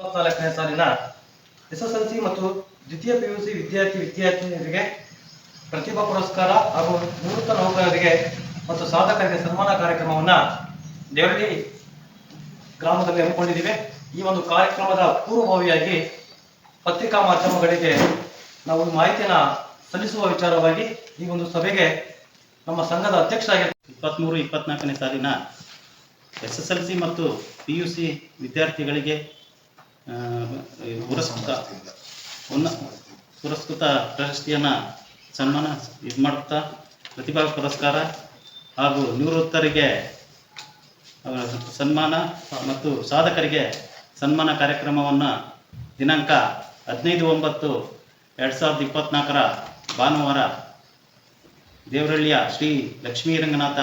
ಇಪ್ಪತ್ನಾಲ್ಕನೇ ಸಾಲಿನ ಎಸ್ಎಸ್ಎಲ್ಸಿ ಮತ್ತು ದ್ವಿತೀಯ ಪಿಯುಸಿ ವಿದ್ಯಾರ್ಥಿ ವಿದ್ಯಾರ್ಥಿನಿಯರಿಗೆ ಪ್ರತಿಭಾ ಪುರಸ್ಕಾರ ಹಾಗೂ ನಿವೃತ್ತ ನೌಕರರಿಗೆ ಮತ್ತು ಸಾಧಕರಿಗೆ ಸನ್ಮಾನ ಕಾರ್ಯಕ್ರಮವನ್ನ ದೇವಳ್ಳಿ ಗ್ರಾಮದಲ್ಲಿ ಹಮ್ಮಿಕೊಂಡಿದ್ದೀವಿ. ಈ ಒಂದು ಕಾರ್ಯಕ್ರಮದ ಪೂರ್ವಭಾವಿಯಾಗಿ ಪತ್ರಿಕಾ ಮಾಧ್ಯಮಗಳಿಗೆ ನಾವು ಮಾಹಿತಿಯನ್ನು ಸಲ್ಲಿಸುವ ವಿಚಾರವಾಗಿ ಈ ಒಂದು ಸಭೆಗೆ ನಮ್ಮ ಸಂಘದ ಅಧ್ಯಕ್ಷರಾಗಿ ಇಪ್ಪತ್ತ್ಮೂರು ಇಪ್ಪತ್ನಾಲ್ಕನೇ ಸಾಲಿನ ಎಸ್ ಎಸ್ ಎಲ್ ಸಿ ಮತ್ತು ಪಿ ಯು ಸಿ ವಿದ್ಯಾರ್ಥಿಗಳಿಗೆ ಪುರಸ್ಕೃತ ಉನ್ನ ಪುರಸ್ಕೃತ ಪ್ರಶಸ್ತಿಯನ್ನು ಸನ್ಮಾನ ಇದು ಮಾಡುತ್ತಾ, ಪ್ರತಿಭಾ ಪುರಸ್ಕಾರ ಹಾಗೂ ನಿವೃತ್ತರಿಗೆ ಸನ್ಮಾನ ಮತ್ತು ಸಾಧಕರಿಗೆ ಸನ್ಮಾನ ಕಾರ್ಯಕ್ರಮವನ್ನು ದಿನಾಂಕ ಹದಿನೈದು ಒಂಬತ್ತು ಎರಡು ಸಾವಿರದ ಇಪ್ಪತ್ನಾಲ್ಕರ ಭಾನುವಾರ ದೇವರಳ್ಳಿಯ ಶ್ರೀ ಲಕ್ಷ್ಮೀ ರಂಗನಾಥ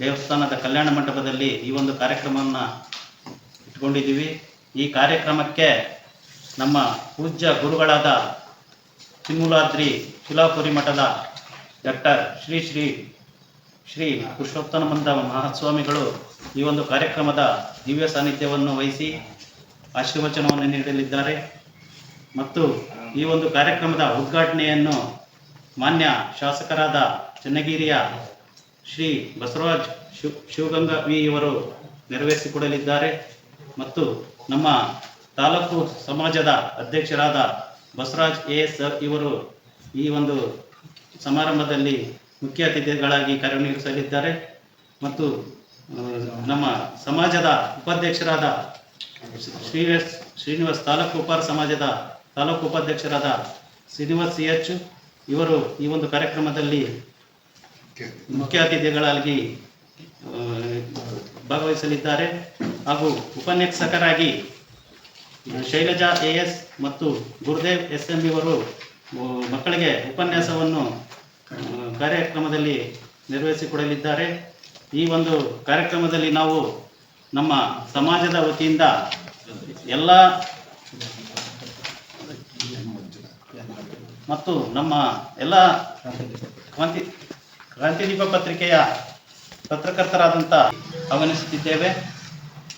ದೇವಸ್ಥಾನದ ಕಲ್ಯಾಣ ಮಂಟಪದಲ್ಲಿ ಈ ಒಂದು ಕಾರ್ಯಕ್ರಮವನ್ನು ಇಟ್ಕೊಂಡಿದ್ದೀವಿ. ಈ ಕಾರ್ಯಕ್ರಮಕ್ಕೆ ನಮ್ಮ ಪೂಜ್ಯ ಗುರುಗಳಾದ ತಿಮ್ಮುಲಾದ್ರಿ ಶಿಲಾಪುರಿ ಮಠದ ಡಾಕ್ಟರ್ ಶ್ರೀ ಶ್ರೀ ಶ್ರೀ ಪುರುಷೋತ್ತಮಂದ ಮಹಾಸ್ವಾಮಿಗಳು ಈ ಒಂದು ಕಾರ್ಯಕ್ರಮದ ದಿವ್ಯ ಸಾನ್ನಿಧ್ಯವನ್ನು ವಹಿಸಿ ಆಶೀರ್ವಚನವನ್ನು ನೀಡಲಿದ್ದಾರೆ. ಮತ್ತು ಈ ಒಂದು ಕಾರ್ಯಕ್ರಮದ ಉದ್ಘಾಟನೆಯನ್ನು ಮಾನ್ಯ ಶಾಸಕರಾದ ಚನ್ನಗಿರಿಯ ಶ್ರೀ ಬಸವರಾಜ್ ಶಿವ್ ಶಿವಗಂಗಾ ವಿ ಇವರು ನೆರವೇರಿಸಿಕೊಡಲಿದ್ದಾರೆ. ಮತ್ತು ನಮ್ಮ ತಾಲೂಕು ಸಮಾಜದ ಅಧ್ಯಕ್ಷರಾದ ಬಸವರಾಜ್ ಎ ಎಸ್ ಇವರು ಈ ಒಂದು ಸಮಾರಂಭದಲ್ಲಿ ಮುಖ್ಯ ಅತಿಥಿಗಳಾಗಿ ಕಾರ್ಯನಿರ್ವಹಿಸಲಿದ್ದಾರೆ. ಮತ್ತು ನಮ್ಮ ಸಮಾಜದ ಉಪಾಧ್ಯಕ್ಷರಾದ ಶ್ರೀನಿವಾಸ್ ಶ್ರೀನಿವಾಸ್ ತಾಲೂಕು ಉಪಾರ ಸಮಾಜದ ತಾಲೂಕು ಉಪಾಧ್ಯಕ್ಷರಾದ ಶ್ರೀನಿವಾಸ್ ಸಿ ಎಚ್ ಇವರು ಈ ಒಂದು ಕಾರ್ಯಕ್ರಮದಲ್ಲಿ ಮುಖ್ಯ ಅತಿಥಿಗಳಾಗಿ ಭಾಗವಹಿಸಲಿದ್ದಾರೆ. ಹಾಗೂ ಉಪನ್ಯಾಸಕರಾಗಿ ಶೈಲಜಾ ಎ ಎಸ್ ಮತ್ತು ಗುರುದೇವ್ ಎಸ್ ಎಂ ಇವರು ಮಕ್ಕಳಿಗೆ ಉಪನ್ಯಾಸವನ್ನು ಕಾರ್ಯಕ್ರಮದಲ್ಲಿ ನಿರ್ವಹಿಸಿಕೊಡಲಿದ್ದಾರೆ. ಈ ಒಂದು ಕಾರ್ಯಕ್ರಮದಲ್ಲಿ ನಾವು ನಮ್ಮ ಸಮಾಜದ ವತಿಯಿಂದ ಎಲ್ಲ ಮತ್ತು ನಮ್ಮ ಎಲ್ಲ ಕ್ರಾಂತಿ ಕ್ರಾಂತಿದೀಪ ಪತ್ರಿಕೆಯ ಪತ್ರಕರ್ತರಾದಂಥ ಆಹ್ವಾನಿಸುತ್ತಿದ್ದೇವೆ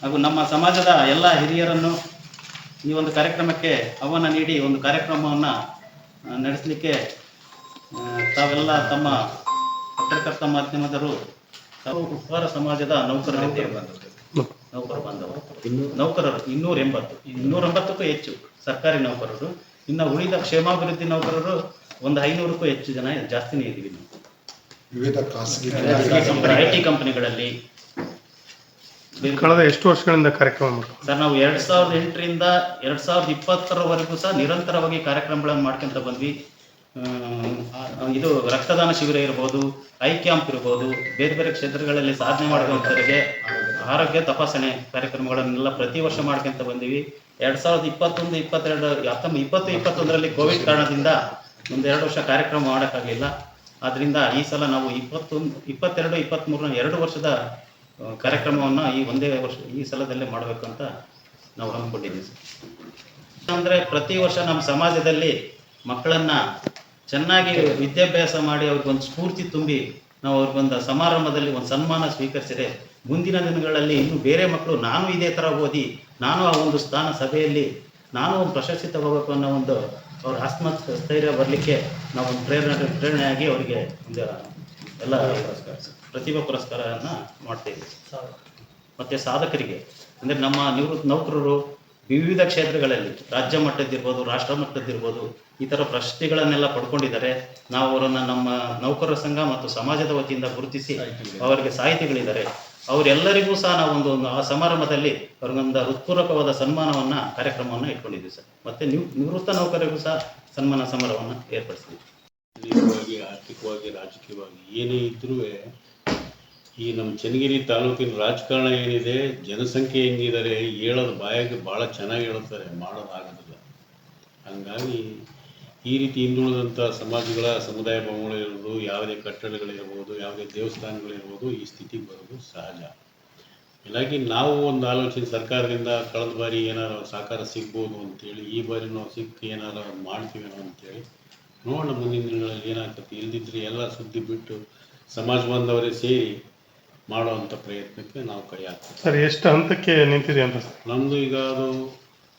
ಹಾಗೂ ನಮ್ಮ ಸಮಾಜದ ಎಲ್ಲ ಹಿರಿಯರನ್ನು ಈ ಒಂದು ಕಾರ್ಯಕ್ರಮಕ್ಕೆ ಆಹ್ವಾನ ನೀಡಿ ಒಂದು ಕಾರ್ಯಕ್ರಮವನ್ನು ನಡೆಸಲಿಕ್ಕೆ ತಾವೆಲ್ಲ ತಮ್ಮ ಪತ್ರಕರ್ತ ಮಾಧ್ಯಮದರು ತಾವು ಉಪ್ಪಾರ ಸಮಾಜದ ನೌಕರರಿದ್ದೇವೆ ನೌಕರ ಬಾಂಧವರು ನೌಕರರು ಇನ್ನೂರ ಎಂಬತ್ತು. ಇನ್ನೂರ ಎಂಬತ್ತಕ್ಕೂ ಹೆಚ್ಚು ಸರ್ಕಾರಿ ನೌಕರರು. ಇನ್ನು ಉಳಿದ ಕ್ಷೇಮಾಭಿವೃದ್ಧಿ ನೌಕರರು ಒಂದು ಐನೂರಕ್ಕೂ ಹೆಚ್ಚು ಜನ ಜಾಸ್ತಿನೇ ಇದ್ದೀವಿ ವಿವಿಧ ಖಾಸಗಿ ಕಂಪನಿಗಳಲ್ಲಿ ಕಳೆದ ಎಷ್ಟು ವರ್ಷಗಳಿಂದ ಕಾರ್ಯಕ್ರಮ ಮಾಡ್ತಾರೆ? ಸರ್ ನಾವು ಎರಡ್ ಸಾವಿರದ ಎಂಟರಿಂದ ಎರಡ್ ಸಾವಿರದ ಇಪ್ಪತ್ತರವರೆಗೂ ಸಹ ನಿರಂತರವಾಗಿ ಕಾರ್ಯಕ್ರಮಗಳನ್ನು ಮಾಡ್ಕೊಂತ ಬಂದ್ವಿ. ಇದು ರಕ್ತದಾನ ಶಿಬಿರ ಇರ್ಬೋದು ಐ ಕ್ಯಾಂಪ್ ಇರ್ಬೋದು ಬೇರೆ ಬೇರೆ ಕ್ಷೇತ್ರಗಳಲ್ಲಿ ಸಾಧನೆ ಮಾಡುವಂಥವರಿಗೆ ಆರೋಗ್ಯ ತಪಾಸಣೆ ಕಾರ್ಯಕ್ರಮಗಳನ್ನೆಲ್ಲ ಪ್ರತಿ ವರ್ಷ ಮಾಡ್ಕೊಂತ ಬಂದಿವಿ. ಎರಡ್ ಸಾವಿರದ ಇಪ್ಪತ್ತೊಂದು ಇಪ್ಪತ್ತೆರಡು ಹತ್ತೊಂಬತ್ತು ಇಪ್ಪತ್ತು ಇಪ್ಪತ್ತೊಂದರಲ್ಲಿ ಕೋವಿಡ್ ಕಾರಣದಿಂದ ಒಂದು ಎರಡು ವರ್ಷ ಕಾರ್ಯಕ್ರಮ ಮಾಡೋಕ್ಕಾಗಲಿಲ್ಲ. ಆದ್ರಿಂದ ಈ ಸಲ ನಾವು ಇಪ್ಪತ್ತೊಂದು ಇಪ್ಪತ್ತೆರಡು ಇಪ್ಪತ್ತ್ಮೂರನ ಎರಡು ವರ್ಷದ ಕಾರ್ಯಕ್ರಮವನ್ನು ಕಾರ್ಯಕ್ರಮವನ್ನ ಈ ಒಂದೇ ವರ್ಷ, ಈ ಸಲದಲ್ಲೇ ಮಾಡಬೇಕು ಅಂತ ನಾವು ಹಮ್ಮಿಕೊಂಡಿದ್ದೀವಿ ಸರ್. ಅಂದ್ರೆ ಪ್ರತಿ ವರ್ಷ ನಮ್ಮ ಸಮಾಜದಲ್ಲಿ ಮಕ್ಕಳನ್ನ ಚೆನ್ನಾಗಿ ವಿದ್ಯಾಭ್ಯಾಸ ಮಾಡಿ ಅವ್ರಿಗೊಂದು ಸ್ಫೂರ್ತಿ ತುಂಬಿ ನಾವು ಅವ್ರಿಗೊಂದು ಸಮಾರಂಭದಲ್ಲಿ ಒಂದು ಸನ್ಮಾನ ಸ್ವೀಕರಿಸಿದೆ ಮುಂದಿನ ದಿನಗಳಲ್ಲಿ ಇನ್ನೂ ಬೇರೆ ಮಕ್ಕಳು ನಾನು ಇದೇ ಥರ ಓದಿ, ನಾನು ಆ ಒಂದು ಸ್ಥಾನ ಸಭೆಯಲ್ಲಿ, ನಾನು ಒಂದು ಪ್ರಶಸ್ತಿ ತಗೋಬೇಕು ಅನ್ನೋ ಒಂದು ಅವ್ರ ಆತ್ಮ ಸ್ಥೈರ್ಯ ಬರಲಿಕ್ಕೆ ನಾವು ಒಂದು ಪ್ರೇರಣೆ ಪ್ರೇರಣೆಯಾಗಿ ಅವರಿಗೆ ಒಂದು ಎಲ್ಲ ಪ್ರತಿಭಾ ಪುರಸ್ಕಾರವನ್ನು ಮಾಡ್ತೀವಿ ಮತ್ತೆ ಸಾಧಕರಿಗೆ ಅಂದ್ರೆ ನಮ್ಮ ನಿವೃತ್ತ ನೌಕರರು ವಿವಿಧ ಕ್ಷೇತ್ರಗಳಲ್ಲಿ ರಾಜ್ಯ ಮಟ್ಟದ್ದಿರ್ಬೋದು ರಾಷ್ಟ್ರ ಮಟ್ಟದ್ದಿರ್ಬೋದು ಈ ಥರ ಪ್ರಶಸ್ತಿಗಳನ್ನೆಲ್ಲ ಪಡ್ಕೊಂಡಿದ್ದಾರೆ. ನಾವು ಅವರನ್ನು ನಮ್ಮ ನೌಕರರ ಸಂಘ ಮತ್ತು ಸಮಾಜದ ವತಿಯಿಂದ ಗುರುತಿಸಿ ಅವರಿಗೆ ಸಾಹಿತಿಗಳಿದ್ದಾರೆ. ಅವರೆಲ್ಲರಿಗೂ ಸಹ ನಾವು ಒಂದು ಒಂದು ಆ ಸಮಾರಂಭದಲ್ಲಿ ಅವ್ರಿಗೊಂದು ಹೃತ್ಪೂರ್ವಕವಾದ ಸನ್ಮಾನವನ್ನು, ಕಾರ್ಯಕ್ರಮವನ್ನು ಇಟ್ಕೊಂಡಿದ್ವಿ ಸರ್. ಮತ್ತೆ ನಿವ್ ನಿವೃತ್ತ ನೌಕರರಿಗೂ ಸಹ ಸನ್ಮಾನ ಸಮಾರಂಭವನ್ನು ಏರ್ಪಡಿಸಿದ್ವಿ ಆರ್ಥಿಕವಾಗಿ, ರಾಜಕೀಯವಾಗಿ ಏನೇ ಇದ್ರೂ ಈ ನಮ್ಮ ಚನ್ನಗಿರಿ ತಾಲೂಕಿನ ರಾಜಕಾರಣ ಏನಿದೆ, ಜನಸಂಖ್ಯೆ ಹೆಂಗಿದ್ದಾರೆ ಹೇಳೋದು ಬಾಯಾಗೆ ಭಾಳ ಚೆನ್ನಾಗಿ ಹೇಳ್ತಾರೆ, ಮಾಡೋದಾಗೋದಿಲ್ಲ. ಹಂಗಾಗಿ ಈ ರೀತಿ ಹಿಂದುಳಿದಂಥ ಸಮಾಜಗಳ ಸಮುದಾಯ ಭವನಗಳಿರ್ಬೋದು ಯಾವುದೇ ಕಟ್ಟಡಗಳಿರ್ಬೋದು ಯಾವುದೇ ದೇವಸ್ಥಾನಗಳಿರ್ಬೋದು ಈ ಸ್ಥಿತಿಗೆ ಬರೋದು ಸಹಜ. ಹೀಗಾಗಿ ನಾವು ಒಂದು ಆಲೋಚನೆ ಸರ್ಕಾರದಿಂದ ಕಳೆದ ಬಾರಿ ಏನಾರು ಸಹಕಾರ ಸಿಗ್ಬೋದು ಅಂತೇಳಿ ಈ ಬಾರಿ ನಾವು ಸಿಕ್ಕಿ ಏನಾರು ಮಾಡ್ತೀವೇನೋ ಅಂತೇಳಿ ನೋಡೋಣ ಮುಂದಿನ ದಿನಗಳಲ್ಲಿ ಏನಾಗ್ತದೆ. ಇಲ್ದಿದ್ರೆ ಎಲ್ಲ ಸುದ್ದಿ ಬಿಟ್ಟು ಸಮಾಜ ಬಾಂಧವರೇ ಸೇರಿ ಮಾಡುವಂಥ ಪ್ರಯತ್ನಕ್ಕೆ ನಾವು ಕೈ ಹಾಕ್ತೀವಿ. ಸರ್ ಎಷ್ಟು ಹಂತಕ್ಕೆ ನಿಂತಿದೆ ಅಂತ ಸರ್? ನಮ್ಮದು ಈಗ ಅದು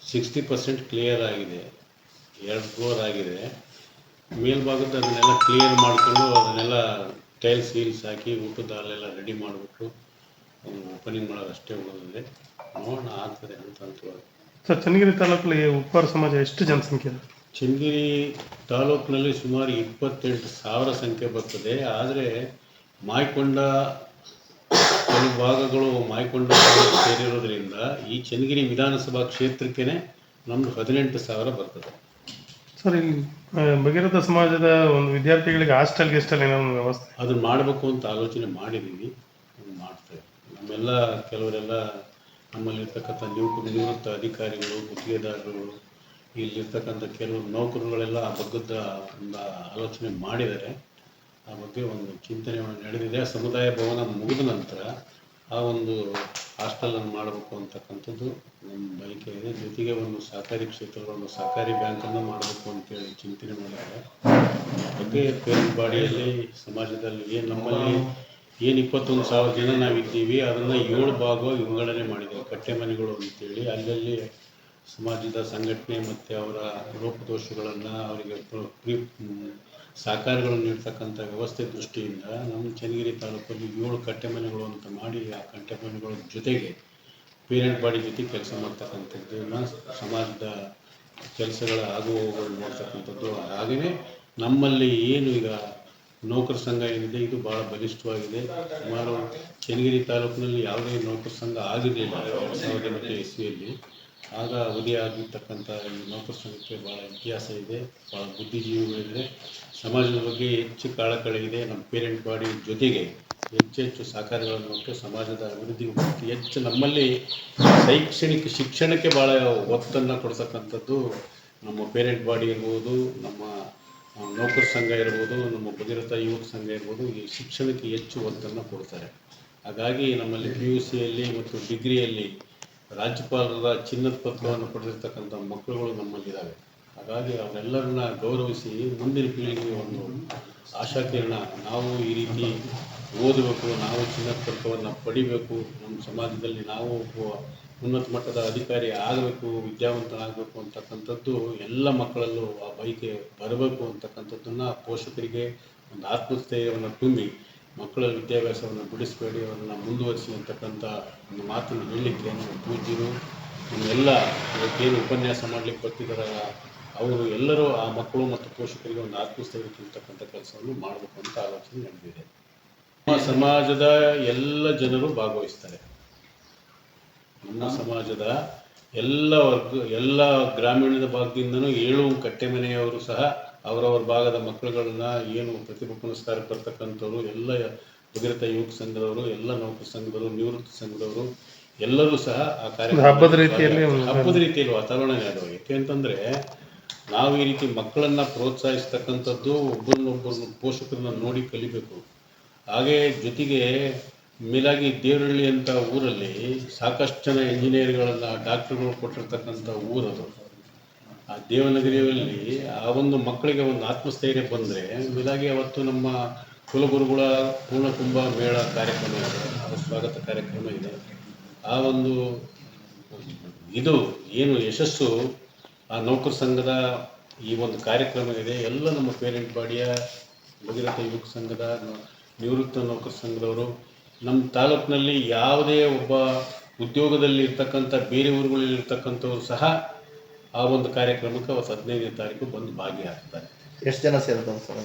ಸಿಕ್ಸ್ಟಿ ಪರ್ಸೆಂಟ್ ಕ್ಲಿಯರ್ ಆಗಿದೆ. ಎರಡು ಫ್ಲೋರ್ ಆಗಿದೆ. ಮೇಲ್ಭಾಗದ ಅದನ್ನೆಲ್ಲ ಕ್ಲಿಯರ್ ಮಾಡಿಕೊಂಡು ಅದನ್ನೆಲ್ಲ ಟೈಲ್ಸ್ ಗೀಲ್ಸ್ ಹಾಕಿ ಊಟದ ಅಲ್ಲೆಲ್ಲ ರೆಡಿ ಮಾಡಿಬಿಟ್ಟು ಓಪನಿಂಗ್ ಮಾಡೋದು ಅಷ್ಟೇ ಉಳಿದಿದೆ. ನೋಡೋಣ ಆಗ್ತದೆ ಅಂತ ಅಂತ ಸರ್ ಚನ್ನಗಿರಿ ತಾಲೂಕಲ್ಲಿ ಉಪ್ಪಾರ ಸಮಾಜ ಎಷ್ಟು ಜನಸಂಖ್ಯೆ ಇದೆ? ಚನ್ನಗಿರಿ ತಾಲೂಕಿನಲ್ಲಿ ಸುಮಾರು ಇಪ್ಪತ್ತೆಂಟು ಸಾವಿರ ಸಂಖ್ಯೆ ಬರ್ತದೆ. ಆದರೆ ಮಾಯ್ಕೊಂಡ ಕೆಲವು ಭಾಗಗಳು ಮಾಯ್ಕೊಂಡ ಸೇರಿರೋದ್ರಿಂದ ಈ ಚನ್ನಗಿರಿ ವಿಧಾನಸಭಾ ಕ್ಷೇತ್ರಕ್ಕೇ ನಮ್ಮದು ಹದಿನೆಂಟು ಸಾವಿರ ಬರ್ತದೆ. ಸರ್, ಇಲ್ಲಿ ಭಗೀರಥ ಸಮಾಜದ ಒಂದು ವಿದ್ಯಾರ್ಥಿಗಳಿಗೆ ಹಾಸ್ಟೆಲ್, ಗೆಸ್ಟಲ್ ಏನೋ ವ್ಯವಸ್ಥೆ. ಅದನ್ನ ಮಾಡಬೇಕು ಅಂತ ಆಲೋಚನೆ ಮಾಡಿದ್ದೀವಿ ಅದನ್ನ ಮಾಡ್ತೇವೆ ನಮ್ಮೆಲ್ಲ ಕೆಲವರೆಲ್ಲ ನಮ್ಮಲ್ಲಿರ್ತಕ್ಕಂಥ ನಿವೃತ್ತ ನಿವೃತ್ತ ಅಧಿಕಾರಿಗಳು, ಗುತ್ತಿಗೆದಾರರು ಇಲ್ಲಿರ್ತಕ್ಕಂಥ ಕೆಲವು ನೌಕರರುಗಳೆಲ್ಲ ಆ ಬಗ್ಗದ ಒಂದು ಆಲೋಚನೆ ಮಾಡಿದ್ದಾರೆ. ಆ ಬಗ್ಗೆ ಒಂದು ಚಿಂತನೆ ನಡೆದಿದೆ. ಸಮುದಾಯ ಭವನ ಮುಗಿದ ನಂತರ ಆ ಒಂದು ಹಾಸ್ಟೆಲನ್ನು ಮಾಡಬೇಕು ಅಂತಕ್ಕಂಥದ್ದು ನಮ್ಮ ಬಯಕೆ ಇದೆ. ಜೊತೆಗೆ ಒಂದು ಸಹಕಾರಿ ಕ್ಷೇತ್ರದ ಒಂದು ಸಹಕಾರಿ ಬ್ಯಾಂಕನ್ನು ಮಾಡಬೇಕು ಅಂತೇಳಿ ಚಿಂತನೆ ಮಾಡಿದ್ದಾರೆ. ಬಗ್ಗೆ ಪೇರೆಂಟ್ ಬಾಡಿಯಲ್ಲಿ ಸಮಾಜದಲ್ಲಿ ಏನು ನಮ್ಮಲ್ಲಿ ಏನು ಇಪ್ಪತ್ತೊಂದು ಸಾವಿರ ಜನ ನಾವಿದ್ದೀವಿ, ಅದನ್ನು ಏಳು ಭಾಗ ವಿಂಗಡಣೆ ಮಾಡಿದ್ದೀವಿ. ಕಟ್ಟೆ ಮನೆಗಳು ಅಂತೇಳಿ ಅಲ್ಲಲ್ಲಿ ಸಮಾಜದ ಸಂಘಟನೆ ಮತ್ತು ಅವರ ಲೋಪದೋಷಗಳನ್ನು ಅವರಿಗೆ ಸಹಕಾರಗಳನ್ನು ನೀಡ್ತಕ್ಕಂಥ ವ್ಯವಸ್ಥೆ ದೃಷ್ಟಿಯಿಂದ ನಮ್ಮ ಚನ್ನಗಿರಿ ತಾಲೂಕಲ್ಲಿ ಏಳು ಕಟ್ಟೆ ಮನೆಗಳು ಅಂತ ಮಾಡಿ ಆ ಕಟ್ಟೆ ಮನೆಗಳ ಜೊತೆಗೆ ಪೇರೆಂಟ್ ಬಾಡಿ ಜೊತೆ ಕೆಲಸ ಮಾಡ್ತಕ್ಕಂಥದ್ದು ಸಮಾಜದ ಕೆಲಸಗಳ ಆಗು ಹೋಗುಗಳು ನೋಡ್ತಕ್ಕಂಥದ್ದು. ಹಾಗೆಯೇ ನಮ್ಮಲ್ಲಿ ಏನು ಈಗ ನೌಕರ ಸಂಘ ಏನಿದೆ, ಇದು ಭಾಳ ಬಲಿಷ್ಠವಾಗಿದೆ. ಸುಮಾರು ಚನ್ನಗಿರಿ ತಾಲೂಕಿನಲ್ಲಿ ಯಾವುದೇ ನೌಕರ ಸಂಘ ಆಗಿರಲಿಲ್ಲ, ಎರಡು ಸಾವಿರದ ಇಸ್ವಿಯಲ್ಲಿ ಆಗ ಆಗಿರ್ತಕ್ಕಂಥ ಈ ನೌಕರ ಸಂಘಕ್ಕೆ ಭಾಳ ಇತಿಹಾಸ ಇದೆ ಭಾಳ ಬುದ್ಧಿಜೀವಿಗಳಿದೆ ಸಮಾಜದ ಬಗ್ಗೆ ಹೆಚ್ಚು ಕಾಳಕಳೆ ಇದೆ ನಮ್ಮ ಪೇರೆಂಟ್ ಬಾಡಿ ಜೊತೆಗೆ ಹೆಚ್ಚು ಹೆಚ್ಚು ಸಹಕಾರಗಳನ್ನು ಕೊಟ್ಟು ಸಮಾಜದ ಅಭಿವೃದ್ಧಿ ಹೆಚ್ಚು ನಮ್ಮಲ್ಲಿ ಶೈಕ್ಷಣಿಕ ಶಿಕ್ಷಣಕ್ಕೆ ಭಾಳ ಒತ್ತನ್ನು ಕೊಡ್ತಕ್ಕಂಥದ್ದು ನಮ್ಮ ಪೇರೆಂಟ್ ಬಾಡಿ ಇರ್ಬೋದು, ನಮ್ಮ ನೌಕರ ಸಂಘ ಇರ್ಬೋದು, ನಮ್ಮ ಭಗೀರಥ ಯುವಕ ಸಂಘ ಇರ್ಬೋದು, ಈ ಶಿಕ್ಷಣಕ್ಕೆ ಹೆಚ್ಚು ಒತ್ತನ್ನು ಕೊಡ್ತಾರೆ. ಹಾಗಾಗಿ ನಮ್ಮಲ್ಲಿ ಪಿ ಯು ಸಿಯಲ್ಲಿ ಮತ್ತು ಡಿಗ್ರಿಯಲ್ಲಿ ರಾಜ್ಯಪಾಲರ ಚಿನ್ನದ ಪತ್ರವನ್ನು ಪಡೆದಿರ್ತಕ್ಕಂಥ ಮಕ್ಕಳುಗಳು ನಮ್ಮಲ್ಲಿದ್ದಾವೆ. ಹಾಗಾಗಿ ಅವರೆಲ್ಲರನ್ನ ಗೌರವಿಸಿ ಮುಂದಿನ ಪೀಳಿಗೆಗೆ ಒಂದು ಆಶಾಕಿರಣ ನಾವು ಈ ರೀತಿ ಓದಬೇಕು, ನಾವು ಚಿನ್ನದ ಪತ್ರವನ್ನು ಪಡಿಬೇಕು, ನಮ್ಮ ಸಮಾಜದಲ್ಲಿ ನಾವು ಒಬ್ಬ ಉನ್ನತ ಮಟ್ಟದ ಅಧಿಕಾರಿ ಆಗಬೇಕು, ವಿದ್ಯಾವಂತನಾಗಬೇಕು ಅಂತಕ್ಕಂಥದ್ದು ಎಲ್ಲ ಮಕ್ಕಳಲ್ಲೂ ಆ ಬಯಕೆ ಬರಬೇಕು ಅಂತಕ್ಕಂಥದ್ದನ್ನು ಪೋಷಕರಿಗೆ ಒಂದು ಆತ್ಮಸ್ಥೈರ್ಯವನ್ನು ತುಂಬಿ ಮಕ್ಕಳ ವಿದ್ಯಾಭ್ಯಾಸವನ್ನು ಬಿಡಿಸಬೇಡಿ, ಅವರನ್ನು ಮುಂದುವರಿಸಿ ಅಂತಕ್ಕಂಥ ಒಂದು ಮಾತನ್ನು ಹೇಳಲಿಕ್ಕೆ ನಮ್ಮ ಪೂಜ್ಯರು ನಮ್ಮೆಲ್ಲ ಇವತ್ತೇನು ಉಪನ್ಯಾಸ ಮಾಡಲಿಕ್ಕೆ ಬರ್ತಿದ್ದಾರಲ್ಲ ಅವರು ಎಲ್ಲರೂ ಆ ಮಕ್ಕಳು ಮತ್ತು ಪೋಷಕರಿಗೆ ಒಂದು ಆತ್ಮಸ್ಥೈರ್ಯ ತುಂಬತಕ್ಕಂಥ ಕೆಲಸವನ್ನು ಮಾಡಬೇಕು ಅಂತ ಆಲೋಚನೆ ನಡೆದಿದೆ. ನಮ್ಮ ಸಮಾಜದ ಎಲ್ಲ ಜನರು ಭಾಗವಹಿಸ್ತಾರೆ. ನಮ್ಮ ಸಮಾಜದ ಎಲ್ಲ ವರ್ಗ ಎಲ್ಲ ಗ್ರಾಮೀಣದ ಭಾಗದಿಂದನೂ ಏಳು ಕಟ್ಟೆ ಮನೆಯವರು ಸಹ ಅವರವರ ಭಾಗದ ಮಕ್ಕಳುಗಳನ್ನ ಏನು ಪ್ರತಿಭಾ ಪುನಸ್ಕಾರ ಬರ್ತಕ್ಕಂಥವ್ರು ಎಲ್ಲ ಭಗೀರಥ ಯುವಕ ಸಂಘದವರು ಎಲ್ಲ ನೌಕರ ಸಂಘದವರು ನಿವೃತ್ತ ಸಂಘದವರು ಎಲ್ಲರೂ ಸಹ ಆ ಕಾರ್ಯಕ್ರಮ ಹಬ್ಬದ ರೀತಿಯಲ್ಲಿ ಹಬ್ಬದ ರೀತಿಯಲ್ಲಿ ವಾತಾವರಣನೇ ಯಾಕೆ ಅಂತಂದ್ರೆ ನಾವು ಈ ರೀತಿ ಮಕ್ಕಳನ್ನ ಪ್ರೋತ್ಸಾಹಿಸ್ತಕ್ಕಂಥದ್ದು ಒಬ್ಬರನ್ನೊಬ್ಬರನ್ನ ಪೋಷಕರನ್ನ ನೋಡಿ ಕಲಿಬೇಕು. ಹಾಗೆ ಜೊತೆಗೆ ಮೇಲಾಗಿ ದೇವರಹಳ್ಳಿ ಅಂತ ಊರಲ್ಲಿ ಸಾಕಷ್ಟು ಜನ ಇಂಜಿನಿಯರ್ಗಳೆಲ್ಲ ಡಾಕ್ಟರ್ಗಳು ಕೊಟ್ಟಿರ್ತಕ್ಕಂಥ ಊರದು. ಆ ದೇವನಗರಿಯಲ್ಲಿ ಆ ಒಂದು ಮಕ್ಕಳಿಗೆ ಒಂದು ಆತ್ಮಸ್ಥೈರ್ಯ ಬಂದರೆ ಮಿಲಾಗಿ ಅವತ್ತು ನಮ್ಮ ಕುಲಗುರುಗಳ ಪೂರ್ಣಕುಂಭ ಮೇಳ ಕಾರ್ಯಕ್ರಮ ಇದೆ ಅದು ಸ್ವಾಗತ ಕಾರ್ಯಕ್ರಮ ಇದೆ. ಆ ಒಂದು ಇದು ಏನು ಯಶಸ್ಸು ಆ ನೌಕರ ಸಂಘದ ಈ ಒಂದು ಕಾರ್ಯಕ್ರಮ ಇದೆ. ಎಲ್ಲ ನಮ್ಮ ಪೇರೆಂಟ್ ಬಾಡಿಯ ಭಗೀರಥ ಯುವಕ ಸಂಘದ ನಿವೃತ್ತ ನೌಕರ ಸಂಘದವರು ನಮ್ಮ ತಾಲೂಕಿನಲ್ಲಿ ಯಾವುದೇ ಒಬ್ಬ ಉದ್ಯೋಗದಲ್ಲಿ ಇರ್ತಕ್ಕಂಥ ಬೇರೆ ಊರುಗಳಲ್ಲಿ ಇರ್ತಕ್ಕಂಥವ್ರು ಸಹ ಆ ಒಂದು ಕಾರ್ಯಕ್ರಮಕ್ಕೆ ಅವತ್ತು ಹದಿನೈದನೇ ತಾರೀಕು ಬಂದು ಭಾಗಿಯಾಗ್ತಾರೆ. ಎಷ್ಟು ಜನ ಸೇರ್ತಾರೆ ಸರ್?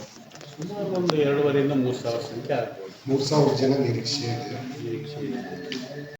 ಸುಮಾರು ಒಂದು ಎರಡೂವರೆಯಿಂದ ಮೂರು ಸಾವಿರ ಸಂಖ್ಯೆ ಆಗ್ಬೋದು. ಮೂರು ಸಾವಿರ ಜನ ನಿರೀಕ್ಷೆ ಇದೆ. ನಿರೀಕ್ಷೆ ಇದೆ.